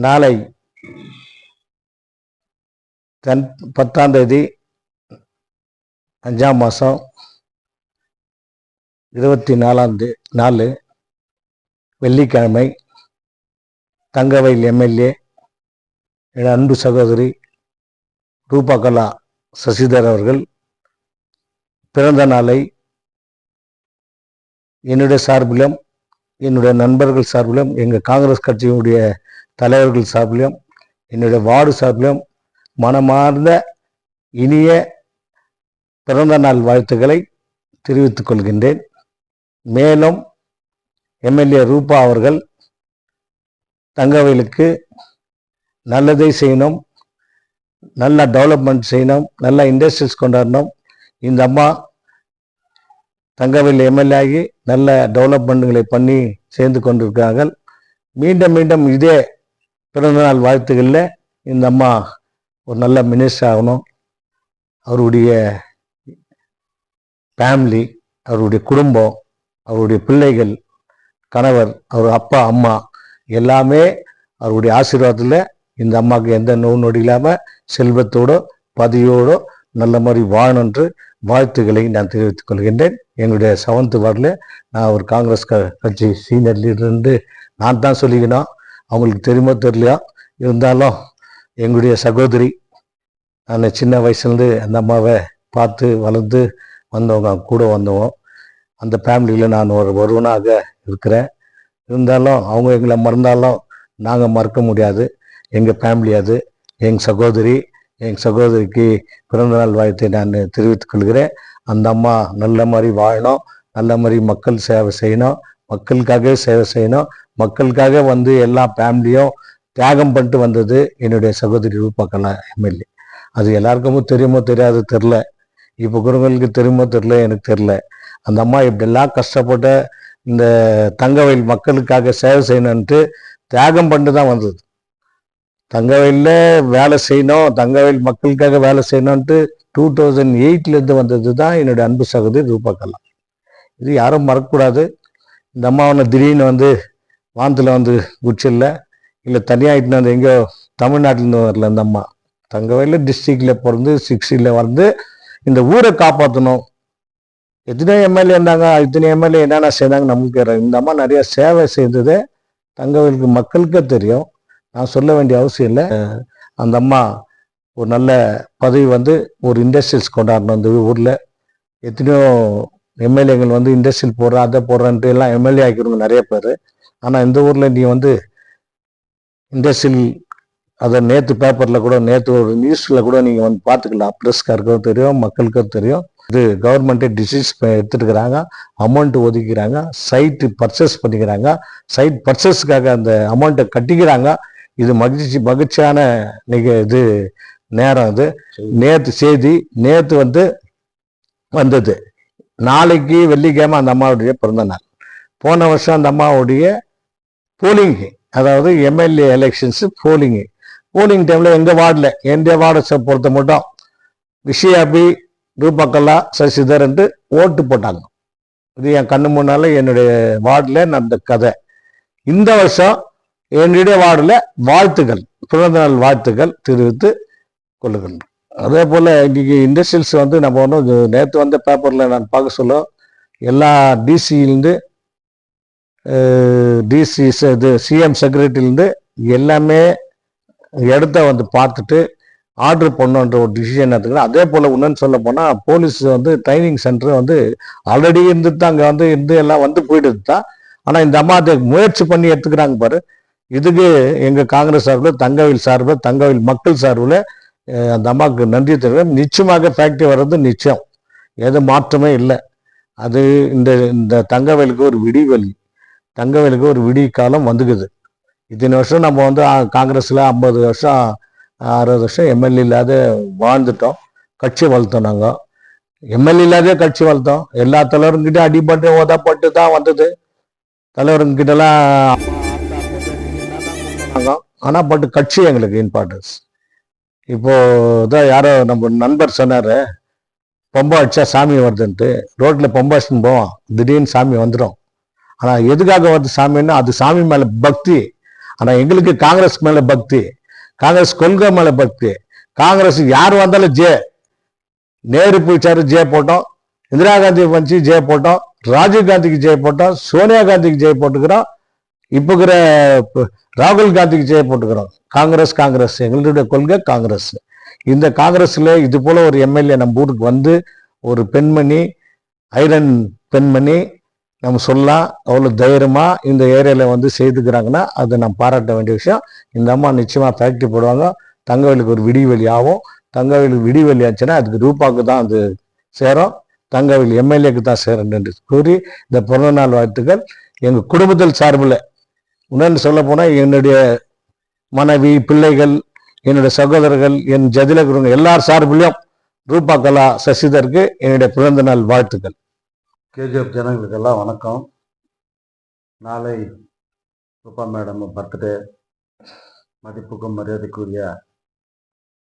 நாளை தன் பத்தாம் தேதி அஞ்சாம் மாதம் இருபத்தி நாலாம் தே நாலு வெள்ளிக்கிழமை தங்கவயல் எம்எல்ஏ என் அன்பு சகோதரி ரூபாகலா சசிதர் அவர்கள் பிறந்த நாளை என்னுடைய சார்பிலும் என்னுடைய நண்பர்கள் சார்பிலும் எங்கள் காங்கிரஸ் கட்சியினுடைய தலைவர்கள் சார்பிலும் என்னுடைய வார்டு சார்பிலும் மனமார்ந்த இனிய பிறந்த நாள் வாழ்த்துக்களை தெரிவித்துக் கொள்கின்றேன். மேலும் எம்எல்ஏ ரூபா அவர்கள் தங்கவேலுக்கு நல்லதை செய்யணும் நல்ல டெவலப்மெண்ட் செய்யணும் நல்ல இண்டஸ்ட்ரீஸ் கொண்டாடணும். இந்த அம்மா தங்கவயல் எம்எல்ஏ ஆகி நல்ல டெவலப்மெண்ட்டுகளை பண்ணி சேர்ந்து கொண்டிருக்கிறார்கள். மீண்டும் மீண்டும் இதே பிறந்தநாள் வாழ்த்துக்களில் இந்த அம்மா ஒரு நல்ல மினிஸ்டர் ஆகணும். அவருடைய ஃபேமிலி அவருடைய குடும்பம் அவருடைய பிள்ளைகள் கணவர் அவர் அப்பா அம்மா எல்லாமே அவருடைய ஆசீர்வாதத்தில் இந்த அம்மாவுக்கு எந்த நோய் நொடி இல்லாமல் செல்வத்தோட பதியோட நல்ல மாதிரி வாழணுன்று வாழ்த்துக்களை நான் தெரிவித்துக் கொள்கின்றேன். எங்களுடைய செவன்த் வார்டில் நான் ஒரு காங்கிரஸ் க கட்சி சீனியர் நான் தான் சொல்லிக்கணும் அவங்களுக்கு தெரியுமோ தெரியலையா? இருந்தாலும் எங்களுடைய சகோதரி நான் சின்ன வயசுலேருந்து அந்த அம்மாவை பார்த்து வளர்ந்து வந்தவங்க கூட வந்தவங்க அந்த ஃபேமிலியில் நான் ஒரு ஒருவனாக இருக்கிறேன். இருந்தாலும் அவங்க எங்களை மறந்தாலும் நாங்கள் மறக்க முடியாது. எங்கள் ஃபேமிலி அது. எங்கள் சகோதரி எங்கள் சகோதரிக்கு பிறந்தநாள் வாழ்த்தை நான் தெரிவித்துக் கொள்கிறேன். அந்த அம்மா நல்ல மாதிரி வாழணும். நல்ல மாதிரி மக்கள் சேவை செய்யணும். மக்களுக்காகவே சேவை செய்யணும். மக்களுக்காக வந்து எல்லா ஃபேமிலியும் தியாகம் பண்ணிட்டு வந்தது என்னுடைய சகோதரி ரூபாக்கலா எம்எல்ஏ. அது எல்லாருக்குமோ தெரியுமோ தெரியாது தெரில இப்போ குருங்களுக்கு தெரியுமோ தெரில எனக்கு தெரில அந்த அம்மா இப்படியெல்லாம் கஷ்டப்பட்ட இந்த தங்கவயல் மக்களுக்காக சேவை செய்யணுன்ட்டு தியாகம் பண்ணிட்டு தான் வந்தது. தங்கவயல்ல வேலை செய்யணும் தங்கவயல் மக்களுக்காக வேலை செய்யணும்ட்டு டூ தௌசண்ட் எயிட்லேருந்து வந்தது தான் என்னுடைய அன்பு சகோதரி ரூபாக்கலா இது யாரும் மறக்கக்கூடாது. இந்த அம்மாவனை திடீர்னு வந்து வானத்தில் வந்து குச்சில்ல இல்லை தனியாக இட்டுன்னு வந்து எங்கேயோ தமிழ்நாட்டிலேருந்து வரல இந்த அம்மா. தங்கவையில் டிஸ்ட்ரிக்டில் பிறந்து சிக்ஸ்டியில் வந்து இந்த ஊரை காப்பாற்றணும் எத்தனை எம்எல்ஏ இருந்தாங்க இத்தனை எம்எல்ஏ என்னென்ன செய்தாங்க நமக்கு இந்த அம்மா நிறைய சேவை செய்தது தங்கவயிலுக்கு மக்களுக்கே தெரியும். நான் சொல்ல வேண்டிய அவசியம் இல்லை. அந்த அம்மா ஒரு நல்ல பதவி வந்து ஒரு இண்டஸ்ட்ரியல்ஸ் கொண்டாடணும் இந்த ஊரில். எத்தனையோ எம்எல்ஏங்கள் வந்து இண்டஸ்ட்ரியல் போடுறேன் அதை போடுறேன்ட்டு எல்லாம் எம்எல்ஏ ஆக்கிடுவாங்க நிறைய பேர். ஆனால் இந்த ஊரில் நீ வந்து இண்டஸ்ட்ரியல் அதை நேற்று பேப்பரில் கூட நேற்று ஒரு நியூஸில் கூட நீங்கள் வந்து பார்த்துக்கலாம். ப்ரெஸ்காருக்கும் தெரியும் மக்களுக்கும் தெரியும். இது கவர்மெண்ட்டே டிசிஸ் எடுத்துருக்கிறாங்க அமௌண்ட் ஒதுக்கிறாங்க சைட்டு பர்ச்சேஸ் பண்ணிக்கிறாங்க. சைட் பர்ச்சேஸ்க்காக அந்த அமௌண்ட்டை கட்டிக்கிறாங்க. இது மகிழ்ச்சி மகிழ்ச்சியான நிக இது நேரம் இது. நேற்று செய்தி நேற்று வந்து வந்தது. நாளைக்கு வெள்ளிக்கிழமை அந்த அம்மாவுடைய பிறந்த நாள். போன வருஷம் அந்த அம்மாவுடைய போலிங்கு அதாவது எம்எல்ஏ எலெக்ஷன்ஸு போலிங்கு போலிங் டைமில் எங்கள் வார்டில் எந்த வார்டை பொறுத்த மட்டும் விஷயாபி ரூபக்கல்லா சசிதர் என்று ஓட்டு போட்டாங்க. இது என் கண்ணு முன்னால் என்னுடைய வார்டில் நடந்த கதை. இந்த வருஷம் என்னுடைய வார்டில் வாழ்த்துக்கள் பிறந்த நாள் வாழ்த்துக்கள் தெரிவித்து கொள்ளுகின்றோம் அதே போல் இன்றைக்கி இண்டஸ்ட்ரியல்ஸ் வந்து நம்ம ஒன்றும் நேற்று வந்த பேப்பரில் நான் பார்க்க சொல்ல எல்லா டிசியிலேருந்து டிசி இது சிஎம் செக்ரட்டரியிலேருந்து எல்லாமே இடத்த வந்து பார்த்துட்டு ஆர்டர் பண்ணுன்ற ஒரு டிசிஷன் எடுத்துக்கலாம் அதே போல் இன்னொன்று சொல்ல போனால் போலீஸ் வந்து ட்ரைனிங் சென்டர் வந்து ஆல்ரெடி இருந்துட்டு அங்கே வந்து இருந்து எல்லாம் வந்து போயிட்டு தான். ஆனால் இந்த அம்மா அதை முயற்சி பண்ணி எடுத்துக்கிறாங்க பாரு. இதுக்கு எங்கள் காங்கிரஸ் சார்பில் தங்கவில் சார்பில் தங்கவில் மக்கள் சார்பில் அந்த அம்மாவுக்கு நன்றி தெரிவிக்கிறேன் நிச்சயமாக ஃபேக்ட்ரி வர்றது நிச்சயம் எது மாற்றமே இல்லை அது இந்த இந்த தங்கவேலுக்கு ஒரு விடிவெளி தங்கவேலுக்கு ஒரு விடி காலம் வந்துக்குது இத்தனை வருஷம் நம்ம வந்து காங்கிரஸில் ஐம்பது வருஷம் அறுபது வருஷம் எம்எல்ஏ இல்லாத வாழ்ந்துட்டோம் கட்சி வளர்த்தோம் நாங்கள் எம்எல்ஏ இல்லாத கட்சி வளர்த்தோம் எல்லா தலைவருங்கிட்ட அடிபட்டு ஓதப்பட்டு தான் வந்தது தலைவருங்கிட்டலாம் ஆனால் பட் கட்சி எங்களுக்கு இம்பார்ட்டன்ஸ் இப்போ தான் யாரோ நம்ம நண்பர் சொன்னார் பொம்பை அடிச்சா சாமி வருதுன்ட்டு. ரோட்டில் பொம்பை அடிச்சுன்னு போவோம் திடீர்னு சாமி வந்துடும் ஆனால் எதுக்காக வருது சாமின்னா அது சாமி மேலே பக்தி. ஆனால் எங்களுக்கு காங்கிரஸ் மேலே பக்தி. காங்கிரஸ் கொள்கை மேலே பக்தி. காங்கிரஸ் யார் வந்தாலும் ஜே. நேரு போயிச்சாரு ஜே போட்டோம். இந்திரா காந்தி வந்துச்சு ஜெய போட்டோம். ராஜீவ் காந்திக்கு ஜெய போட்டோம். சோனியா காந்திக்கு ஜெய போட்டுக்கிறோம். இப்போ இருக்கிற ராகுல் காந்திக்கு ஜெய போட்டுக்கிறோம். காங்கிரஸ் காங்கிரஸ். எங்களுடைய கொள்கை காங்கிரஸ். இந்த காங்கிரஸில் இது போல ஒரு எம்எல்ஏ நம்ம ஊருக்கு வந்து ஒரு பெண்மணி ஐரன் பெண்மணி நம்ம சொல்லலாம் அவ்வளோ தைரியமாக இந்த ஏரியாவில் வந்து செய்துக்கிறாங்கன்னா அதை நான் பாராட்ட வேண்டிய விஷயம். இந்த அம்மா நிச்சயமாக ஃபேக்ட்ரி போடுவாங்க. தங்கவேலுக்கு ஒரு விடிவெளி ஆகும். தங்கவேலுக்கு விடிவெளி ஆச்சுன்னா அதுக்கு ரூபாவுக்கு தான் அது சேரும். தங்கவேல் எம்எல்ஏக்கு தான் சேரும் என்று கூறி இந்த பிறந்த நாள் வாழ்த்துக்கள். எங்கள் குடும்பத்தில் சார்பில் உணர்ந்து சொல்ல போனால் என்னுடைய மனைவி பிள்ளைகள் என்னுடைய சகோதரர்கள் என் ஜதிலகுருங்க எல்லார் சார்பிலையும் ரூபா கலா சசிதருக்கு என்னுடைய பிறந்த நாள் வாழ்த்துக்கள். கேஜிஎஃப் ஜனங்களுக்கெல்லாம் வணக்கம். நாளை ரூபா மேடம் பர்த்டே. மதிப்புக்கும் மரியாதைக்குரிய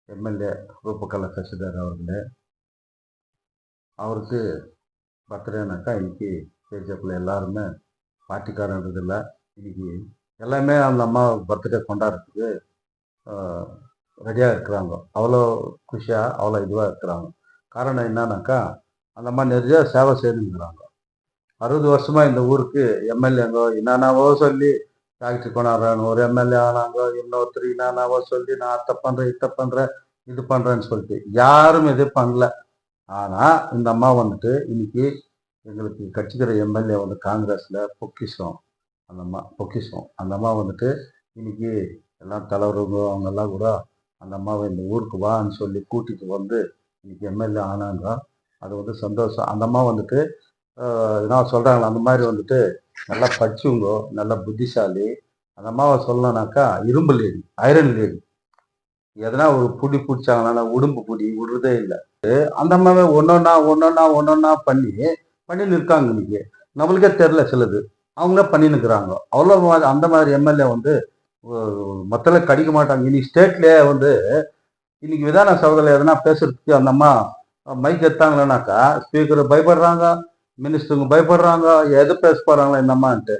எம்எல்ஏ ரூபகலா சசிதர் அவர்களே. அவருக்கு பர்த்டேனாக்கா இன்னைக்கு கேஜிஎஃப்ல எல்லாருமே பார்ட்டிக்காரன்றதில்ல இன்னைக்கு எல்லாமே அந்த அம்மா பர்த்டே கொண்டாடுறதுக்கு ரெடியாக இருக்கிறாங்க. அவ்வளோ குஷியாக அவ்வளோ இதுவாக இருக்கிறாங்க. காரணம் என்னன்னாக்கா அந்த அம்மா நிறைய சேவை செய்துங்கிறாங்க அறுபது வருஷமாக இந்த ஊருக்கு எம்எல்ஏங்கோ என்னென்னவோ சொல்லி டாக்டர் கொண்டாடுறாங்க. ஒரு எம்எல்ஏ ஆனாங்கோ இன்னொருத்தர் என்னென்னவோ சொல்லி நான் அத்தை பண்ணுறேன் இத்தை பண்ணுறேன் இது பண்ணுறேன்னு சொல்லிட்டு யாரும் எதுவும் பண்ணல. ஆனால் இந்த அம்மா வந்துட்டு இன்னைக்கு எங்களுக்கு கட்சிக்கிற எம்எல்ஏ வந்து காங்கிரஸில் பொக்கிஷம். அந்த அம்மா பொக்கிஷம். அந்த அம்மா வந்துட்டு இன்னைக்கு எல்லாம் தலைவருங்க அவங்கெல்லாம் கூட அந்த அம்மாவை இந்த ஊருக்கு வான்னு சொல்லி கூட்டிகிட்டு வந்து இன்னைக்கு எம்எல்ஏ ஆனாங்க. அது வந்து சந்தோஷம். அந்த அம்மா வந்துட்டு நான் சொல்கிறாங்களே அந்த மாதிரி வந்துட்டு நல்லா படிச்சவங்க நல்லா புத்திசாலி. அந்த அம்மாவை சொல்லணும்னாக்கா இரும்பு லேடி ஐரன் லேடி. எதனா ஒரு புடி பிடிச்சாங்கன்னா உடும்பு புடி விடுறதே இல்லை. அந்த அம்மாவை ஒன்றொன்னா ஒன்றொன்னா ஒன்றொன்னா பண்ணி பண்ணி நிற்காங்க இன்னைக்கு. நம்மளுக்கே தெரில சிலது. அவங்கள பண்ணினுக்குறாங்க அவ்வளோ மாதிரி அந்த மாதிரி எம்எல்ஏ வந்து மொத்தல கடிக்க மாட்டாங்க. இன்னைக்கு ஸ்டேட்லேயே வந்து இன்னைக்கு விதான சபையில் எதனா பேசுறதுக்கு அந்த அம்மா மைக் எடுத்தாங்களேனாக்கா ஸ்பீக்கர் பயப்படுறாங்க மினிஸ்டருங்க பயப்படுறாங்க எது பேச போறாங்களா இந்த அம்மான்ட்டு.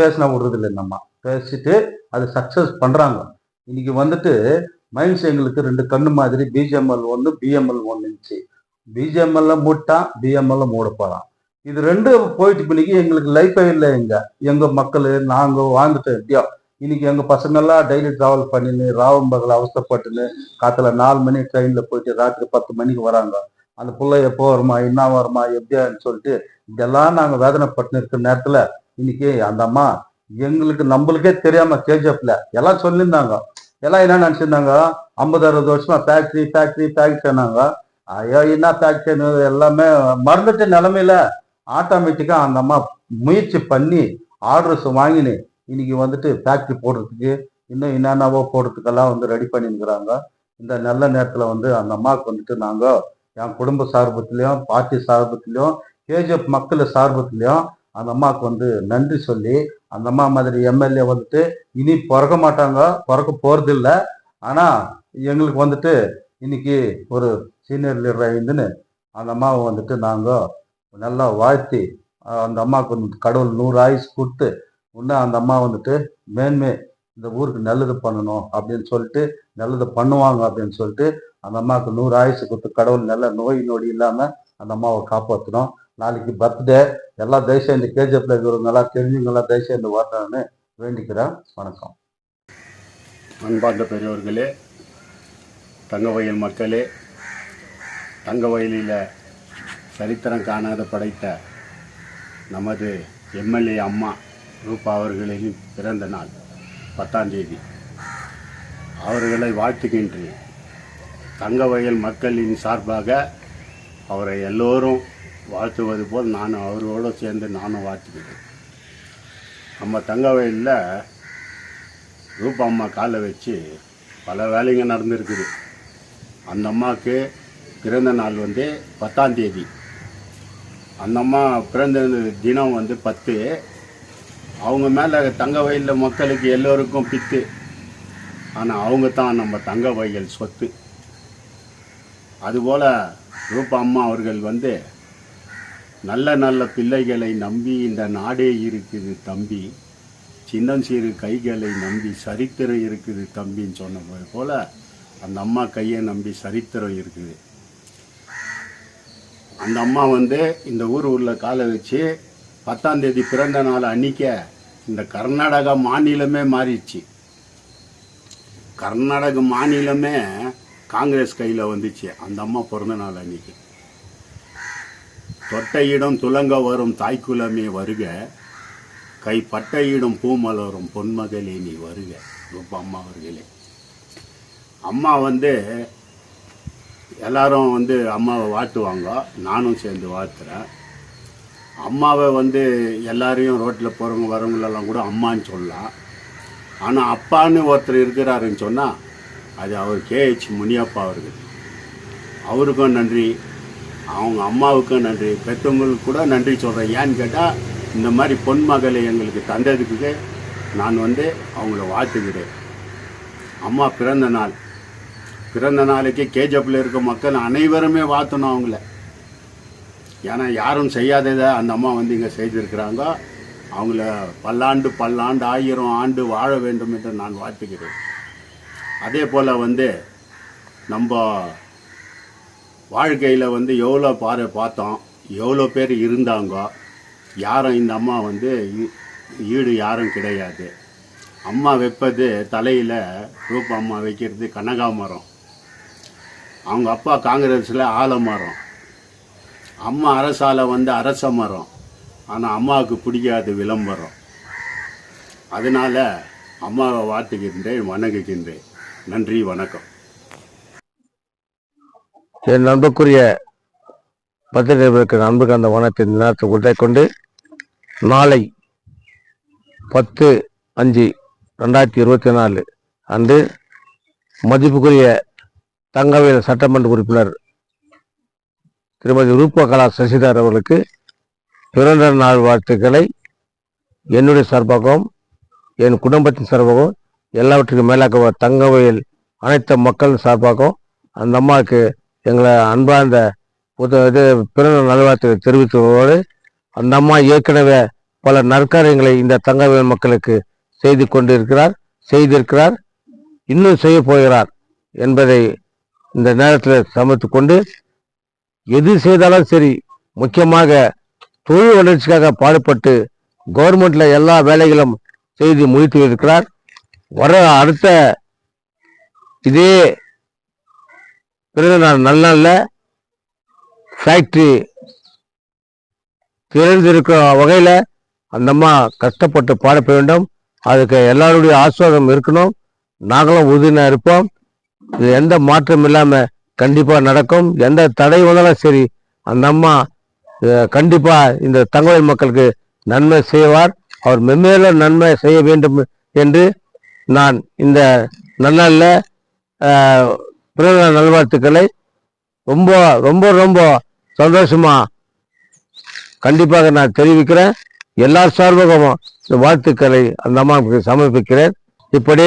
பேசினா விடுறதில்ல என்னம்மா இந்த அம்மா. பேசிட்டு அது சக்ஸஸ் பண்ணுறாங்க இன்னைக்கு வந்துட்டு மைண்ட்ஸ் எங்களுக்கு ரெண்டு கண்ணு மாதிரி பிஜிஎம்எல் ஒன்று பிஎம்எல் ஒன்று இருந்துச்சு. பிஜிஎம்எல்ல மூட்டான் பிஎம்எல்ல மூட போகலாம் இது ரெண்டு போயிட்டு பின்னிக்கு இன்னைக்கு எங்களுக்கு லைஃபே இல்லை எங்க எங்க மக்கள் நாங்க வாழ்ந்துட்டோம் எப்படியோ இன்னைக்கு எங்க பசங்கெல்லாம் டெய்லி டிராவல் பண்ணின்னு ராவம் பகல் அவஸ்தைப்பட்டுன்னு காத்துல நாலு மணி ட்ரெயின்ல போயிட்டு ராத்திரி பத்து மணிக்கு வராங்க. அந்த பிள்ளை எப்போ வருமா என்ன வருமா எப்படியான்னு சொல்லிட்டு இதெல்லாம் நாங்க வேதனைப்பட்டு இருக்கிற நேரத்துல இன்னைக்கு அந்த அம்மா எங்களுக்கு நம்மளுக்கே தெரியாம கேஜப்ல எல்லாம் சொல்லியிருந்தாங்க. எல்லாம் என்ன நினைச்சிருந்தாங்க? ஐம்பது அறுபது வருஷமா ஃபேக்டரி ஃபேக்டரி ஃபேக்டரினாங்க ஐயோ என்ன ஃபேக்டரி எல்லாமே மறந்துட்ட நிலமையில ஆட்டோமேட்டிக்காக அந்த அம்மா முயற்சி பண்ணி ஆர்டர்ஸ் வாங்கினு இன்னைக்கு வந்துட்டு ஃபேக்ட்ரி போடுறதுக்கு இன்னும் என்னென்னவோ போடுறதுக்கெல்லாம் வந்து ரெடி பண்ணிருக்கிறாங்க இந்த நல்ல நேரத்தில் வந்து அந்த அம்மாவுக்கு வந்துட்டு நாங்கள் என் குடும்ப சார்பத்திலையும் பார்ட்டி சார்பத்திலையும் கேஜிஎஃப் மக்கள் சார்பத்திலையும் அந்த அம்மாவுக்கு வந்து நன்றி சொல்லி அந்த அம்மா மாதிரி எம்எல்ஏ வந்துட்டு இனி பிறக்க மாட்டாங்க பிறக்க போகிறதில்ல ஆனால் எங்களுக்கு வந்துட்டு இன்னைக்கு ஒரு சீனியர் லீடர் ஐந்துன்னு அந்த அம்மாவை வந்துட்டு நாங்கள் நல்லா வாழ்த்தி அந்த அம்மாவுக்கு வந்து கடவுள் நூறு ஆயுசு கொடுத்து இன்னும் அந்த அம்மா வந்துட்டு மேன்மே இந்த ஊருக்கு நல்லது பண்ணணும் அப்படின்னு சொல்லிட்டு நல்லது பண்ணுவாங்க அப்படின்னு சொல்லிட்டு அந்த அம்மாவுக்கு நூறு ஆயுசு கொடுத்து கடவுள் நல்ல நோய் நொடி இல்லாமல் அந்த அம்மாவை காப்பாற்றணும் நாளைக்கு பர்த்டே எல்லாம் தயவுசெய்து இந்த கேஜிஎஃப்ல இருக்கிறவங்க எல்லாம் தெரிஞ்சவங்க எல்லாம் தயவுசெய்து வரணும்னு வேண்டிக்கிறேன். வணக்கம். அன்பார்ந்த பெரியவர்களே தங்கவயல் மக்களே தங்கவயலில் சரித்திரம் காணாத படைத்த நமது எம்எல்ஏ அம்மா ரூபா அவர்களின் பிறந்த நாள் பத்தாம் தேதி. அவர்களை வாழ்த்துகின்றேன் தங்கவயல் மக்களின் சார்பாக அவரை எல்லோரும் வாழ்த்துவது போல் நானும் அவரோடு சேர்ந்து நானும் வாழ்த்துக்கிறேன் நம்ம தங்கவயலில் ரூபா அம்மா காலை வச்சு பல வேலைங்க நடந்திருக்குது. அந்த அம்மாவுக்கு பிறந்த நாள் வந்து பத்தாம் தேதி. அந்த அம்மா பிறந்த தினம் வந்து பத்து. அவங்க மேலே தங்க வயலில் மக்களுக்கு எல்லோருக்கும் பித்து. ஆனால் அவங்க தான் நம்ம தங்க வயல் சொத்து. அதுபோல் ரூபா அம்மா அவர்கள் வந்து நல்ல நல்ல பிள்ளைகளை நம்பி இந்த நாடே இருக்குது தம்பி. சின்னஞ்சிறு கைகளை நம்பி சரித்திரம் இருக்குது தம்பின்னு சொன்ன போல அந்த அம்மா கையை நம்பி சரித்திரம் இருக்குது. அந்த அம்மா வந்து இந்த ஊர் உள்ள காலை வச்சு பத்தாம் தேதி பிறந்த நாள் அன்னிக்க இந்த கர்நாடகா மாநிலமே மாறிடுச்சு. கர்நாடக மாநிலமே காங்கிரஸ் கையில் வந்துச்சு. அந்த அம்மா பிறந்த நாள் அன்னைக்கு. தொட்டையிடம் துலங்க வரும் தாய்க்குலமே வருக. கை இடம் பூமலரும் பொன்மகளே நீ வருக. ரொம்ப அம்மா அவர்களே. அம்மா வந்து எல்லாரும் வந்து அம்மாவை வாழ்த்துவாங்க. நானும் சேர்ந்து வாழ்த்துறேன். அம்மாவை வந்து எல்லாரையும் ரோட்டில் போகிறவங்க வரவங்களெல்லாம் கூட அம்மான்னு சொல்லலாம். ஆனால் அப்பான்னு ஒருத்தர் இருக்கிறாருன்னு சொன்னால் அது அவர் கேஹெச் முனியப்பா அவருக்கு அவருக்கும் நன்றி. அவங்க அம்மாவுக்கும் நன்றி. பெற்றவங்களுக்கு கூட நன்றி சொல்கிறேன் ஏன்னு கேட்டால் இந்த மாதிரி பொன்மகளை எங்களுக்கு தந்ததுக்கு நான் வந்து அவங்கள வாழ்த்துக்கிறேன் அம்மா பிறந்த நாள். பிறந்த நாளைக்கு கேஜப்பில் இருக்க மக்கள் அனைவருமே வாத்தணும் அவங்கள. ஏன்னா யாரும் செய்யாததை அந்த அம்மா வந்து இங்கே செய்திருக்கிறாங்க. அவங்கள பல்லாண்டு பல்லாண்டு ஆயிரம் ஆண்டு வாழ வேண்டும் என்று நான் வாழ்த்துகிறேன் அதே போல் வந்து நம்ம வாழ்க்கையில் வந்து எவ்வளோ பாரு பார்த்தோம். எவ்வளோ பேர் இருந்தாங்க. யாரும் இந்த அம்மா வந்து ஈ- ஈடு யாரும் கிடையாது. அம்மா வைப்பது தலையில் ரூப அம்மா வைக்கிறது கனகாமரம். அவங்க அப்பா காங்கிரஸில் ஆலமரம் அம்மா அரசால வந்து அரச மரம் ஆனால் அம்மாவுக்கு பிடிக்காது விளம்பரம் அதனால் அம்மாவை வாழ்த்துகின்றேன் வணங்குகின்றேன். நன்றி வணக்கம். என் நண்புக்குரிய பத்திரிகைகளுக்கு நண்பர்கள் அந்த வனத்தின் நேரத்தை உரை கொண்டு நாளை பத்து அஞ்சு ரெண்டாயிரத்தி இருபத்தி நாலு அன்று மதிப்புக்குரிய தங்கவேல் சட்டமன்ற உறுப்பினர் திருமதி ரூபகலா சசிதர் அவர்களுக்கு பிறந்த நாள் வாழ்த்துக்களை. என்னுடைய சார்பாகவும் என் குடும்பத்தின் சார்பாகவும் எல்லாவற்றுக்கும் மேலாக தங்கவேல் அனைத்து மக்களின் சார்பாகவும் அந்த அம்மாவுக்கு எங்களை அன்பார்ந்த புது இது பிறந்த நல்வாழ்த்துக்களை தெரிவித்ததோடு அந்த அம்மா ஏற்கனவே பல நற்காரியங்களை இந்த தங்கவேல் மக்களுக்கு செய்து கொண்டிருக்கிறார் செய்திருக்கிறார் இன்னும் செய்ய போகிறார் என்பதை இந்த நேரத்தில் சமைத்து கொண்டு எது செய்தாலும் சரி முக்கியமாக தொழில் வளர்ச்சிக்காக பாடுபட்டு கவர்மெண்ட்டில் எல்லா வேலைகளும் செய்து முடித்து இருக்கிறார் வர அடுத்த இதே பிறகு நான் நல்ல நல்ல ஃபேக்ட்ரி திறந்திருக்கிற வகையில் அந்த அம்மா கஷ்டப்பட்டு பாடப்பட வேண்டும். அதுக்கு எல்லாருடைய ஆஸ்வாதம் இருக்கணும். நாங்களும் உறுதியாக இருப்போம். இது எந்த மாற்றம் இல்லாமல் கண்டிப்பாக நடக்கும். எந்த தடை வந்தாலும் சரி அந்த அம்மா கண்டிப்பாக இந்த தங்கவேல் மக்களுக்கு நன்மை செய்வார். அவர் மென்மேலும் நன்மை செய்ய வேண்டும் என்று நான் இந்த நல்ல பிறந்த நல்வாழ்த்துக்களை ரொம்ப ரொம்ப ரொம்ப சந்தோஷமாக கண்டிப்பாக நான் தெரிவிக்கிறேன். எல்லார் சார்பாகவும் இந்த வாழ்த்துக்களை அந்த அம்மாவுக்கு சமர்ப்பிக்கிறேன். இப்படி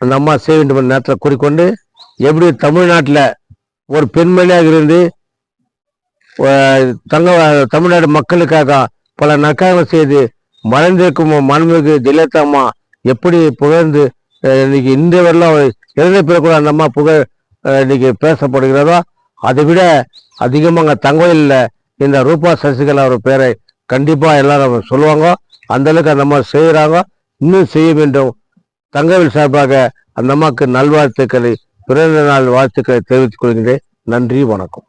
அந்த அம்மா செய்ய வேண்டும் என்ற நேரத்தில் கூறிக்கொண்டு எப்படி தமிழ்நாட்டில் ஒரு பெண்மணியாக இருந்து தங்க தமிழ்நாடு மக்களுக்காக பல நற்காரங்கள் செய்து மறைந்திருக்கும் மண்மிகு ஜெயலலிதாம்மா எப்படி புகழ்ந்து இன்னைக்கு இந்த வரலாம் இறந்த பிறகு கூட அந்த அம்மா புகழ் இன்னைக்கு பேசப்படுகிறதோ அதை விட அதிகமாக தங்கவயலில் இந்த ரூபா சசிகலா ஒரு பேரை கண்டிப்பாக எல்லாரும் சொல்லுவாங்க. அந்த அளவுக்கு அந்த அம்மா செய்கிறாங்க. இன்னும் செய்ய வேண்டும். தங்கவில் சார்பாக அந்த அம்மாவுக்கு நல்வாழ்த்துக்களை பிறந்த நாள் வாழ்த்துக்களை தெரிவித்துக் கொள்கின்றேன் நன்றி வணக்கம்.